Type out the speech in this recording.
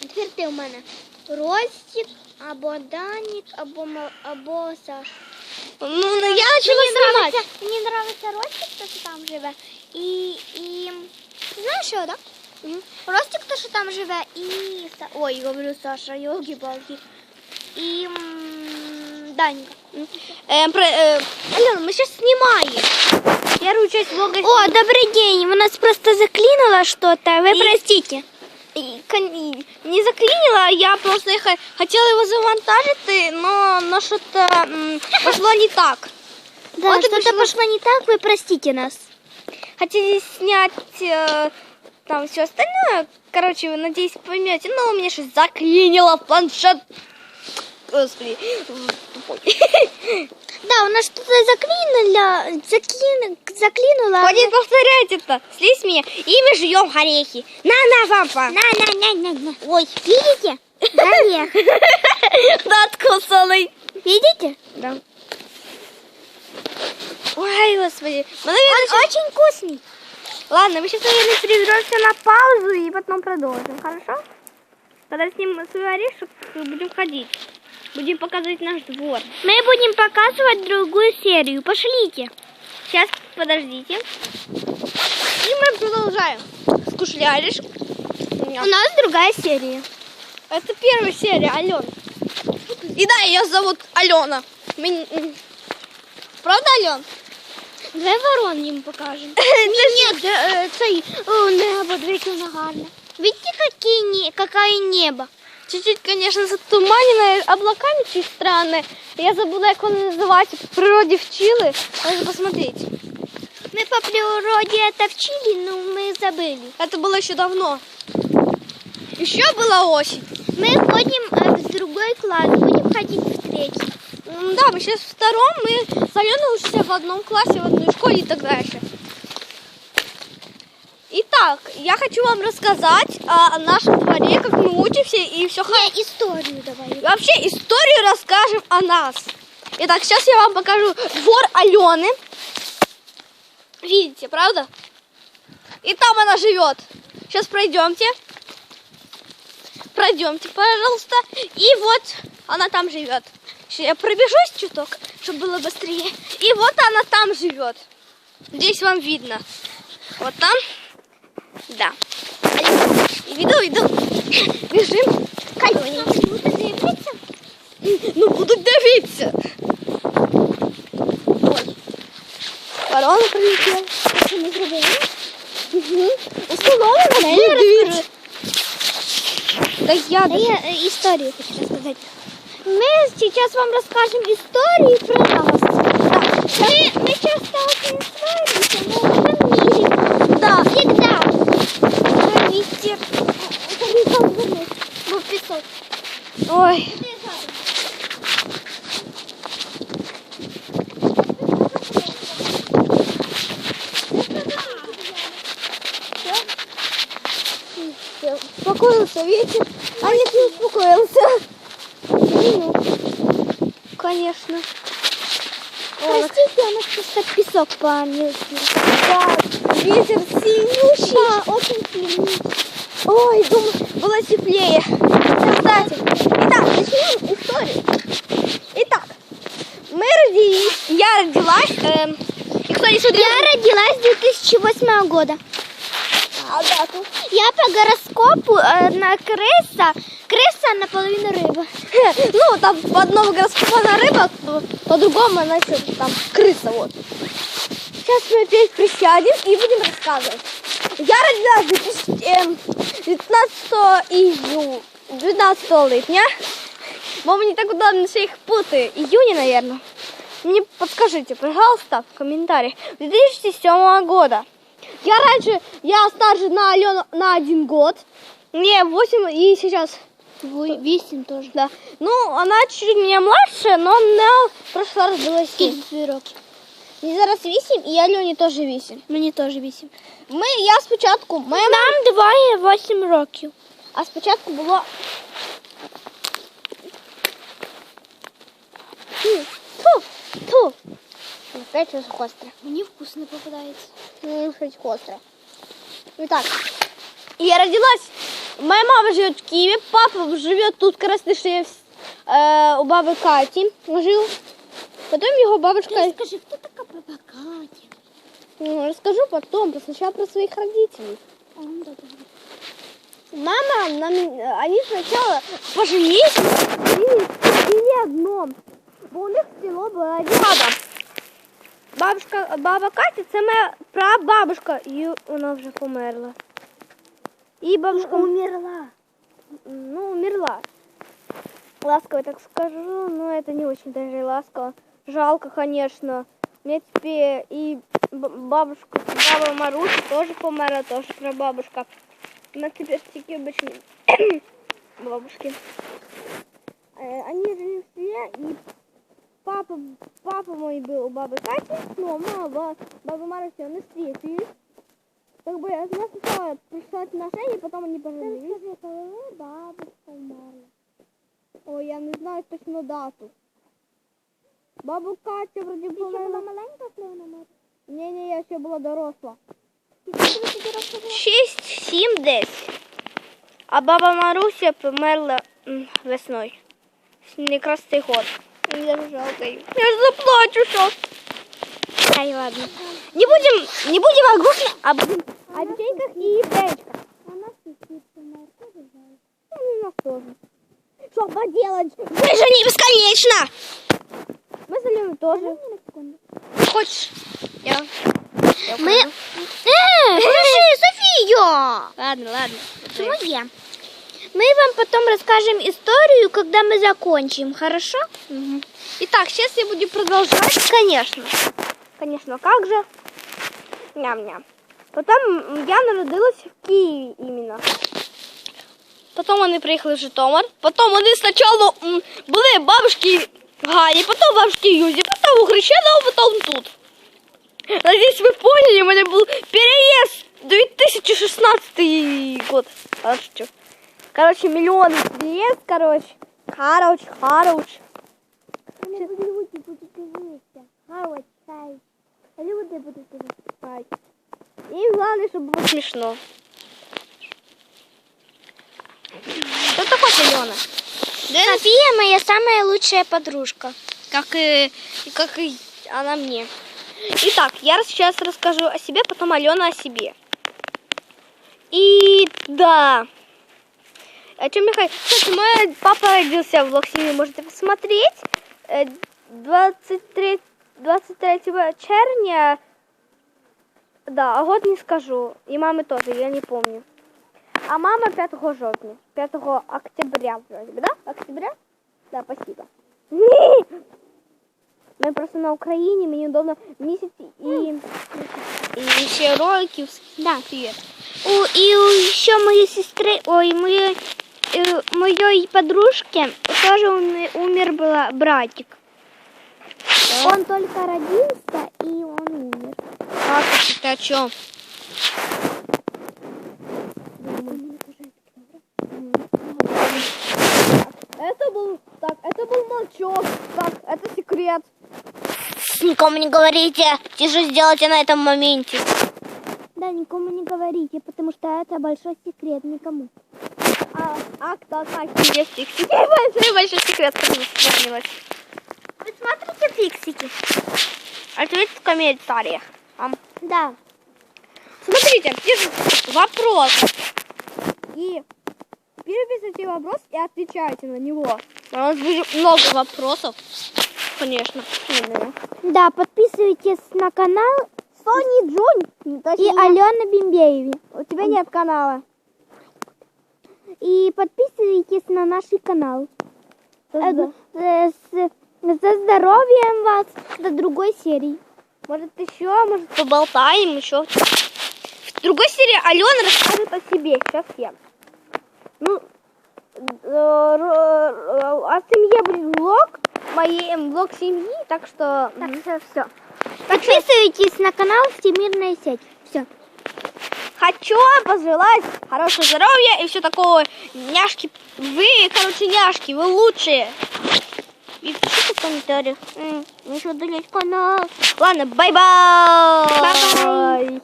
Тепер ти у мене Ростик, або Данік, або, Ма- або Саша. Ну, ну я почала Мені знімати. нравиться, мені нравиться Ростик, то, що там живе. І, і... знаєш що, так? Ростик, то, що там живе, і... Са- Ой, говорю Саша, йолки-палки. І м, Данька. Э, про, э, Алена, мы сейчас снимаем. Первую часть влога. О, добрый день. У нас просто заклинуло что-то. Вы И- простите. Не заклинила, я просто хо- хотела его завантажить, но, но что-то пошло не так. Да, Вот что-то пришло- пошло не так, вы простите нас. Хотели снять э, там все остальное. Короче, вы, надеюсь, поймете. Но у меня что заклинило планшет. Господи. тупой. Да, у нас что-то заклинуло, заклин, заклинуло. Хватит повторять это. Слезь меня. И мы жуем орехи. На-на, папа. На, на, на, на, на. Ой, видите? Орех. Да, откусанный. Видите? Да. Ой, господи. Мы, наверное, щас- Очень вкусный. Ладно, мы сейчас, наверное, переберемся на паузу и потом продолжим, хорошо? Когда снимем свой орешек, будем ходить. Будем показывать наш двор. Мы будем показывать другую серию. Пошлите. Сейчас, подождите. И мы продолжаем. Скушали орешек. У нас другая серия. Это первая серия, Алена. И да, ее зовут Алена. Мен- м. Правда, Ален? Давай ворон їм покажемо. Ні, Ні, е, цей о, небо, дивіться, воно гарне. Видите, какие не, какое небо? Чуть-чуть, конечно, затуманенное облаками чуть странное. Я забыла, как он называется. В природе вчили. Надо посмотреть. Мы по природе это вчили, но мы забыли. Это было еще давно. Еще была осень. Мы ходим э, в другой класс, будем ходить в третий. Да, мы сейчас в втором, мы с Аленой учимся в одном классе, в одной школе и так дальше. Итак, я хочу вам рассказать о нашем дворе, как мы учимся и все Не, историю давай. Вообще историю расскажем о нас. Итак, сейчас я вам покажу двор Алены. Видите, правда? И там она живет. Сейчас пройдемте. Пройдемте, пожалуйста. И вот она там живет. Ща Я пробежусь чуток, чтобы было быстрее. И вот она там живет. Здесь вам видно. Вот там. Да. Иду, иду. Бежим. к Алене. Ну, будуть дивитися. Ой. Ворона прилетіла. Що ми зробили? Угу. Дивіться. Так я Да я э, историю хочу рассказать. Мы сейчас вам расскажем историю про нас. Да. Мы, мы часто очень ссоримся, но в этом мире Да. всегда ветер. Это не так было. Был песок. Ой. Всё, Успокоился ветер, а нет, не успокоился. Ну, конечно. Простите, у нас просто песок помелкий. да, ветер синющий. Да, очень сильный. Ой, думаю, было теплее. Кстати, итак, начнем историю. Итак, мы родились, я родилась, эм, и кто не смотрел... Я родилась 2008 года. Дату. Я по гороскопу э, на крыса. Крыса наполовину рыба. Ну, там в одном гороскопе она рыба, по- по-другому она еще там крыса, вот. Сейчас мы опять присядем и будем рассказывать. Я родилась 2000, эм, 19 июня, 19 липня. Мама не так удобно все их путаю. Июня, наверное. Мне подскажите, пожалуйста, в комментариях. 2007 года. Я раньше, я старше на Алену на один год. Мне 8 и сейчас Вісім теж. да. Ну, она чуть-чуть меня младше, но на в прошлый раз было 7. Дві роки. Мені зараз 8 і Альоні теж 8. Мені теж вісім. Ми, я спочатку, моя мама, Нам двоє вісім років. а спочатку було... Фу, фу, фу. Опять щось гостре. Мені вкусно попадається. Ну, щось гостре. Итак, я родилась Моя мама живет в Киеве, папа живет тут, Красноярске, э, у бабы Кати жил. Потом его бабушка... Скажи, хто така баба Катя? Ну, расскажу потом, сначала про своих родителей. А, ну, добре. Мама, на мен- они сначала поженились, жили в селе одном, бо у них село было рядом. Бабушка, баба Катя, це моя прабабушка, і вона вже померла. І бабушка Умерла. ну, умерла. Ласково так скажу, но это не очень даже ласково. Жалко, конечно. Мне теперь и бабушка, баба Маруся тоже померла, тоже прабабушка. У нас теперь такие обычные бабушки. Э, Они жили в селе, и папа, папа мой был у бабы Кати, но мама, ба- баба Маруся, они встретились. Как бы я знаю, сначала пришла отношения, потом они поженились. бабушка умерла. Ой, я не знаю точно дату. Бабу Катя вроді Ти ще була була. маленька, коли вона мер? Ні, ні, я ще була доросла. І скільки ви тоді років було? Шість, сім десь. А баба Маруся померла м, весною. Якраз цей год. Мені даже жалко її. Я ж заплачу щас. Ай, ладно. Не будем, не будем о грустном, а будем о печеньках и печках. А нас тут помер, теж жаль. Ну, у нас тоже. Что поделать? Мы же не бесконечно. Мы с Аленой тоже. Ні, на секунду. Хочешь? Я. Ми... Е, подожди, Софія! Ладно, ладно. Це моє. Мы вам потом расскажем историю, когда мы закончим, хорошо? Мгм. Итак, сейчас я буду продолжать, конечно. Конечно, как же? Ням-ням. Потом м, я народилась в Киеве именно. Потом вони приїхали в Житомир. Потом вони спочатку м, були бабушки в Гані, потом бабушки в Юзі, потом у Хрещенова, потом тут. Надеюсь, вы поняли, у меня был переезд 2016 год. А что? Короче, миллион переезд, короче. Короче, короче. Люди будуть дивитися. Галочка. Люди дивитися. Ай. И главное, чтобы было смешно. Ты хочешь, Алена? София моя самая лучшая подружка. Как и, как и она мне. Итак, я сейчас расскажу о себе, потом Алена о себе. И да. О чем я хочу? Кстати, мой папа родился в Локсине, можете посмотреть. Э, 23, 23 червня. Да, а год не скажу. И мамы тоже, я не помню. А мама 5 жовтня. 5 октября вроде бы, да? Октября? Да, спасибо. Ми просто на Україні, мені удобно місяць і, і ще роликів. Да. У, и у еще моей сестры, ой, моей, э, моей подружки тоже умер, была братик. Он только родился, и он умер. А, ты о чем? Это был, так, это был молчок. Так, это секрет. Никому не говорите, тише сделайте на этом моменте. Да, никому не говорите, потому что это большой секрет никому. А, а кто так есть фиксики? Большой, большой секрет, как вспомнилось. Вы смотрите фиксики? Ответьте в комментариях. Ам. Да. Смотрите, пишите вопрос. И переписывайте вопрос и отвечайте на него. У нас будет много вопросов. Конечно. Да, подписывайтесь на канал Сони Джон. и Алена Бимбееви. У тебя нет канала. И подписывайтесь на наш канал. Да. Э, э, с- За здоровьем вас до другой серии. Может еще, может поболтаем еще. В другой серии Алена расскажет о себе. Сейчас я. Ну, э, о семье будет влог, моей влог семьи, так что... Так, все, все. Подписывайтесь на канал Всемирная сеть. Хочу пожелать хорошего здоровья и все такое. Няшки, вы, короче, няшки, вы лучшие. И пишите в комментариях. М, Еще удалять канал. Ладно, бай-бай. Бай-бай.